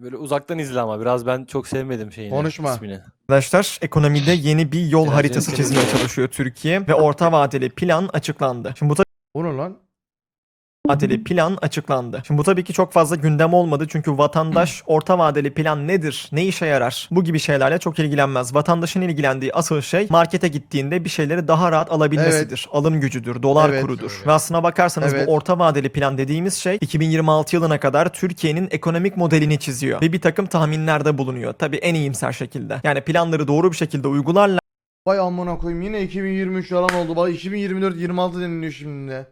Böyle uzaktan izle ama biraz ben çok sevmedim şeyini. Konuşma. ismini. Arkadaşlar ekonomide yeni bir yol haritası çizmeye çalışıyor Türkiye ve orta vadeli plan açıklandı. Şimdi bu tabii O ne lan? Vadeli plan açıklandı. Şimdi bu tabii ki çok fazla gündem olmadı çünkü vatandaş orta vadeli plan nedir, ne işe yarar bu gibi şeylerle çok ilgilenmez. Vatandaşın ilgilendiği asıl şey markete gittiğinde bir şeyleri daha rahat alabilmesidir. Alım gücüdür, dolar Evet. kurudur. Ve aslına bakarsanız Evet. bu orta vadeli plan dediğimiz şey 2026 yılına kadar Türkiye'nin ekonomik modelini çiziyor ve bir takım tahminlerde bulunuyor. Tabii en iyimser şekilde. Yani planları doğru bir şekilde uygularlar Vay amına koyayım yine 2023 yalan oldu. Bak 2024 26 deniliyor şimdi.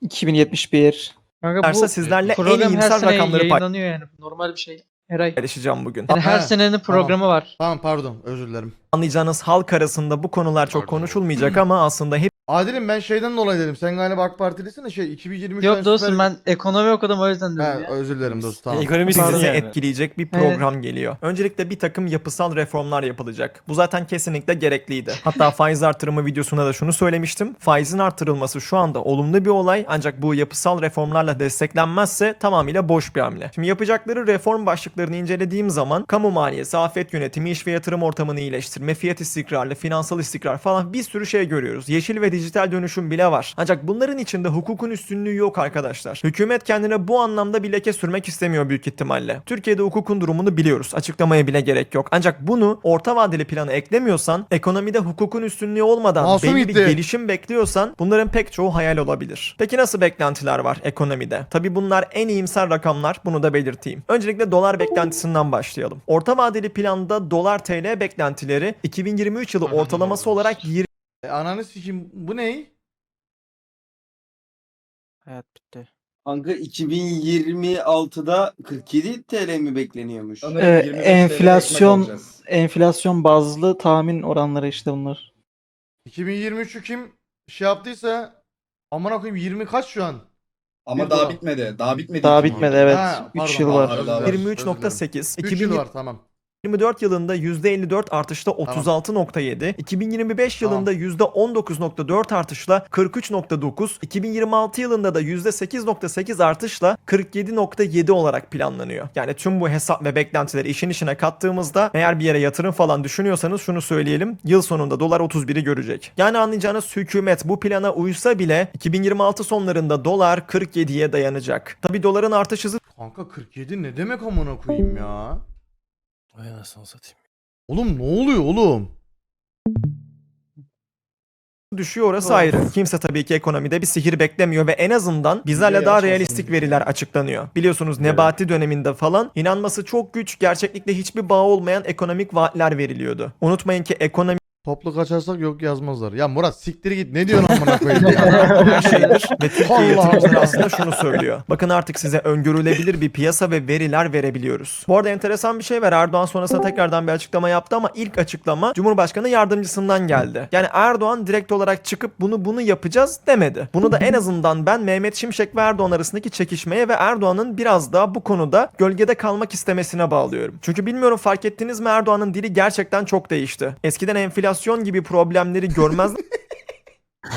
2071. Kanka Varsa bu sizlerle en program her iyimser sene rakamları yayınlanıyor yani. Normal bir şey. Her ay. paylaşacağım bugün. Yani her Ha, senenin programı var. Tamam pardon özür dilerim. Anlayacağınız halk arasında bu konular çok konuşulmayacak ama aslında hep Adil'im ben şeyden dolayı dedim. Sen galiba AK Partilisin de şey 2023 Yok dostum ben ekonomi okudum o yüzden dedim Ha, ya. özür dilerim dostum tamam. Ekonomistsin sizi yani. etkileyecek bir Evet. program geliyor. Öncelikle bir takım yapısal reformlar yapılacak. Bu zaten kesinlikle gerekliydi. Hatta faiz artırımı videosunda da şunu söylemiştim. Faizin artırılması şu anda olumlu bir olay ancak bu yapısal reformlarla desteklenmezse tamamıyla boş bir hamle. Şimdi yapacakları reform başlıklarını incelediğim zaman kamu maliyesi, afet yönetimi, iş ve yatırım ortamını iyileştirme, fiyat istikrarlı, finansal istikrar falan bir sürü şey görüyoruz. Yeşil ve dijital dönüşüm bile var. Ancak bunların içinde hukukun üstünlüğü yok arkadaşlar. Hükümet kendine bu anlamda bir leke sürmek istemiyor büyük ihtimalle. Türkiye'de hukukun durumunu biliyoruz. Açıklamaya bile gerek yok. Ancak bunu orta vadeli plana eklemiyorsan, ekonomide hukukun üstünlüğü olmadan Masum belli bir gitti. gelişim bekliyorsan bunların pek çoğu hayal olabilir. Peki nasıl beklentiler var ekonomide? Tabi bunlar en iyimser rakamlar bunu da belirteyim. Öncelikle dolar beklentisinden başlayalım. Orta vadeli planda dolar TL beklentileri 2023 yılı ortalaması olarak 20 E, ananı sikeyim bu ne? Hayat bitti. Kanka 2026'da 47 TL mi bekleniyormuş? Ee, enflasyon enflasyon bazlı tahmin oranları işte bunlar. 2023'ü kim şey yaptıysa amına koyayım 20 kaç şu an? Ama Bir daha dolar. bitmedi. Daha bitmedi. Daha bitmedi evet. Ha, 3 pardon, yıl var. özür dilerim, özür dilerim. 23.8, 3 yıl var tamam. 2024 yılında %54 artışla 36.7, 2025 Tamam. yılında %19.4 artışla 43.9, 2026 yılında da %8.8 artışla 47.7 olarak planlanıyor. Yani tüm bu hesap ve beklentileri işin içine kattığımızda eğer bir yere yatırım falan düşünüyorsanız şunu söyleyelim. Yıl sonunda dolar 31'i görecek. Yani anlayacağınız hükümet bu plana uysa bile 2026 sonlarında dolar 47'ye dayanacak. Tabi doların artış hızı Kanka 47 ne demek amına koyayım ya? Vay anasını satayım. Oğlum ne oluyor oğlum? düşüyor orası ayrı. Kimse tabii ki ekonomide bir sihir beklemiyor ve en azından bizlerle daha realistik veriler açıklanıyor. Biliyorsunuz Nebati döneminde falan inanması çok güç, gerçeklikle hiçbir bağ olmayan ekonomik vaatler veriliyordu. Unutmayın ki ekonomi Toplu kaçarsak yok yazmazlar. Ya Murat siktir git ne diyorsun amına koyayım ya? her şeydir ve Türkiye Allah yatırımcıları Allah. aslında şunu söylüyor. Bakın artık size öngörülebilir bir piyasa ve veriler verebiliyoruz. Bu arada enteresan bir şey var. Erdoğan sonrasında tekrardan bir açıklama yaptı ama ilk açıklama Cumhurbaşkanı yardımcısından geldi. Yani Erdoğan direkt olarak çıkıp bunu bunu yapacağız demedi. Bunu da en azından ben Mehmet Şimşek ve Erdoğan arasındaki çekişmeye ve Erdoğan'ın biraz daha bu konuda gölgede kalmak istemesine bağlıyorum. Çünkü bilmiyorum fark ettiniz mi Erdoğan'ın dili gerçekten çok değişti. Eskiden enflasyon gibi problemleri görmez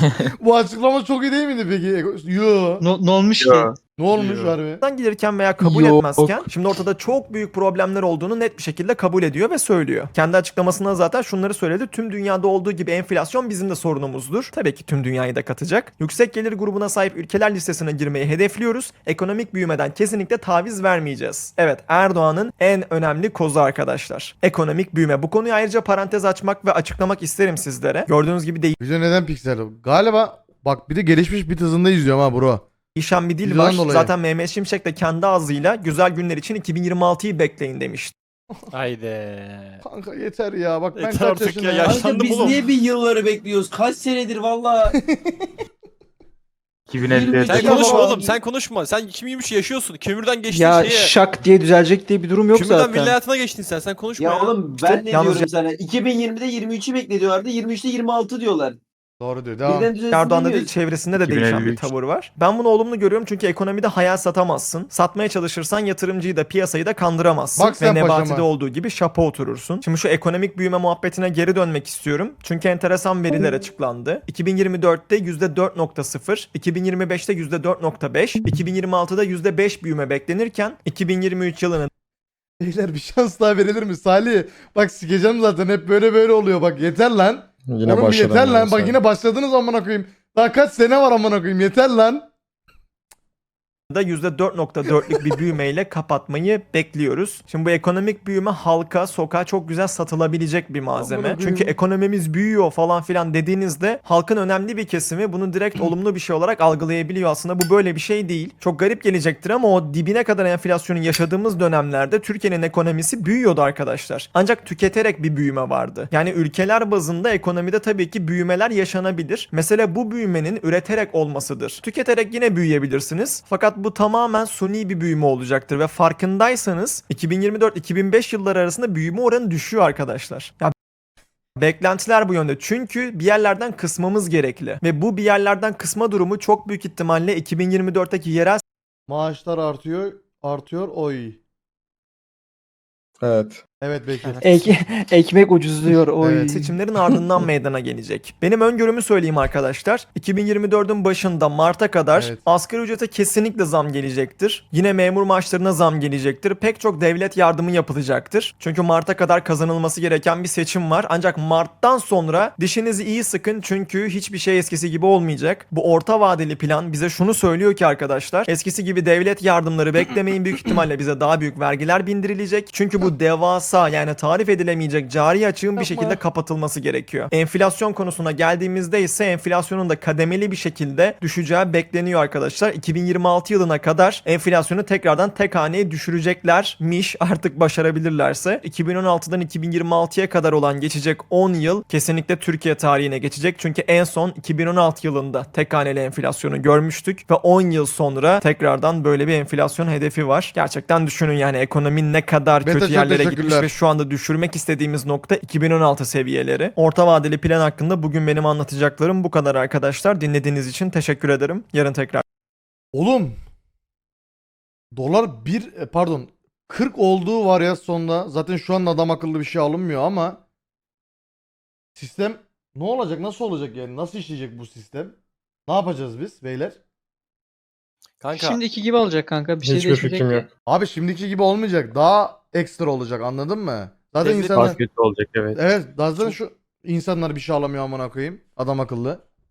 Bu açıklama çok iyi değil miydi peki? Yo. Ne, ne olmuş ki? Ne olmuş harbi? Yoldan gelirken veya kabul Yok. etmezken şimdi ortada çok büyük problemler olduğunu net bir şekilde kabul ediyor ve söylüyor. Kendi açıklamasında zaten şunları söyledi. Tüm dünyada olduğu gibi enflasyon bizim de sorunumuzdur. Tabii ki tüm dünyayı da katacak. Yüksek gelir grubuna sahip ülkeler listesine girmeyi hedefliyoruz. Ekonomik büyümeden kesinlikle taviz vermeyeceğiz. Evet Erdoğan'ın en önemli kozu arkadaşlar. Ekonomik büyüme. Bu konuyu ayrıca parantez açmak ve açıklamak isterim sizlere. Gördüğünüz gibi Video neden piksel? Galiba bak bir de gelişmiş bit hızında izliyorum ha bro. Değişen bir dil Videodan var. dolayı. Zaten Mehmet Şimşek de kendi ağzıyla güzel günler için 2026'yı bekleyin demişti. Haydi. Kanka yeter ya bak ben Yeter kaç artık yaşındayım. ya, ya. yaşlandım Kanka biz oğlum. niye bir yılları bekliyoruz? Kaç senedir valla. 2050'ye Sen konuşma oğlum sen konuşma. Sen 2023 yaşıyorsun. Kömürden geçtin Ya şeye. şak diye düzelecek diye bir durum yok Kömürden zaten. villa hayatına geçtin sen. Sen konuşma ya. ya oğlum ben İşte ne yalnız- diyorum sana? 2020'de 23'ü bekliyorlardı. 23'te 26 diyorlar. Doğru diyor. Devam. Birden Erdoğan'da değil çevresinde de değişen bir 2053. tavır var. Ben bunu olumlu görüyorum çünkü ekonomide hayal satamazsın. Satmaya çalışırsan yatırımcıyı da piyasayı da kandıramazsın. Bak sen Ve Nebati'de paşama. olduğu gibi şapa oturursun. Şimdi şu ekonomik büyüme muhabbetine geri dönmek istiyorum. Çünkü enteresan veriler açıklandı. 2024'te %4.0, 2025'te %4.5, 2026'da %5 büyüme beklenirken 2023 yılının Beyler bir şans daha verilir mi? Salih bak sikeceğim zaten hep böyle böyle oluyor bak yeter lan. Yine Oğlum başladı. yeter lan bak yine başladınız amına koyayım. Daha kaç sene var amına koyayım yeter lan. Da %4.4'lük bir büyümeyle kapatmayı bekliyoruz. Şimdi bu ekonomik büyüme halka, sokağa çok güzel satılabilecek bir malzeme. Çünkü ekonomimiz büyüyor falan filan dediğinizde halkın önemli bir kesimi bunu direkt olumlu bir şey olarak algılayabiliyor. Aslında bu böyle bir şey değil. Çok garip gelecektir ama o dibine kadar enflasyonun yaşadığımız dönemlerde Türkiye'nin ekonomisi büyüyordu arkadaşlar. Ancak tüketerek bir büyüme vardı. Yani ülkeler bazında ekonomide tabii ki büyümeler yaşanabilir. Mesele bu büyümenin üreterek olmasıdır. Tüketerek yine büyüyebilirsiniz. Fakat bu tamamen suni bir büyüme olacaktır ve farkındaysanız 2024-2005 yılları arasında büyüme oranı düşüyor arkadaşlar. Ya Beklentiler bu yönde. Çünkü bir yerlerden kısmamız gerekli. Ve bu bir yerlerden kısma durumu çok büyük ihtimalle 2024'teki yerel Maaşlar artıyor artıyor oy. Evet. Evet Bekir. Ek, ekmek ucuzluyor. Oy. Evet. seçimlerin ardından meydana gelecek. Benim öngörümü söyleyeyim arkadaşlar. 2024'ün başında Mart'a kadar Evet. asgari ücrete kesinlikle zam gelecektir. Yine memur maaşlarına zam gelecektir. Pek çok devlet yardımı yapılacaktır. Çünkü Mart'a kadar kazanılması gereken bir seçim var. Ancak Mart'tan sonra dişinizi iyi sıkın çünkü hiçbir şey eskisi gibi olmayacak. Bu orta vadeli plan bize şunu söylüyor ki arkadaşlar. Eskisi gibi devlet yardımları beklemeyin. Büyük ihtimalle bize daha büyük vergiler bindirilecek. Çünkü bu devasa yani tarif edilemeyecek cari açığın bir şekilde kapatılması gerekiyor. Enflasyon konusuna geldiğimizde ise enflasyonun da kademeli bir şekilde düşeceği bekleniyor arkadaşlar. 2026 yılına kadar enflasyonu tekrardan tek haneye düşüreceklermiş artık başarabilirlerse. 2016'dan 2026'ya kadar olan geçecek 10 yıl kesinlikle Türkiye tarihine geçecek. Çünkü en son 2016 yılında tek haneli enflasyonu görmüştük ve 10 yıl sonra tekrardan böyle bir enflasyon hedefi var. Gerçekten düşünün yani ekonomi ne kadar Mete, kötü yerlere gitmiş. Ve şu anda düşürmek istediğimiz nokta 2016 seviyeleri. Orta vadeli plan hakkında bugün benim anlatacaklarım bu kadar arkadaşlar. Dinlediğiniz için teşekkür ederim. Yarın tekrar Oğlum. Dolar 1 e, pardon 40 olduğu varyasyonda zaten şu an adam akıllı bir şey alınmıyor ama sistem ne olacak nasıl olacak yani nasıl işleyecek bu sistem? Ne yapacağız biz beyler? Kanka Şimdiki gibi olacak kanka. Bir şey Hiçbir değişmeyecek. fikrim yok. Abi şimdiki gibi olmayacak. Daha ekstra olacak anladın mı? Zaten Lezzet insanlar kötü olacak evet. Evet zaten şu insanlar bir şey alamıyor amına koyayım. Adam akıllı.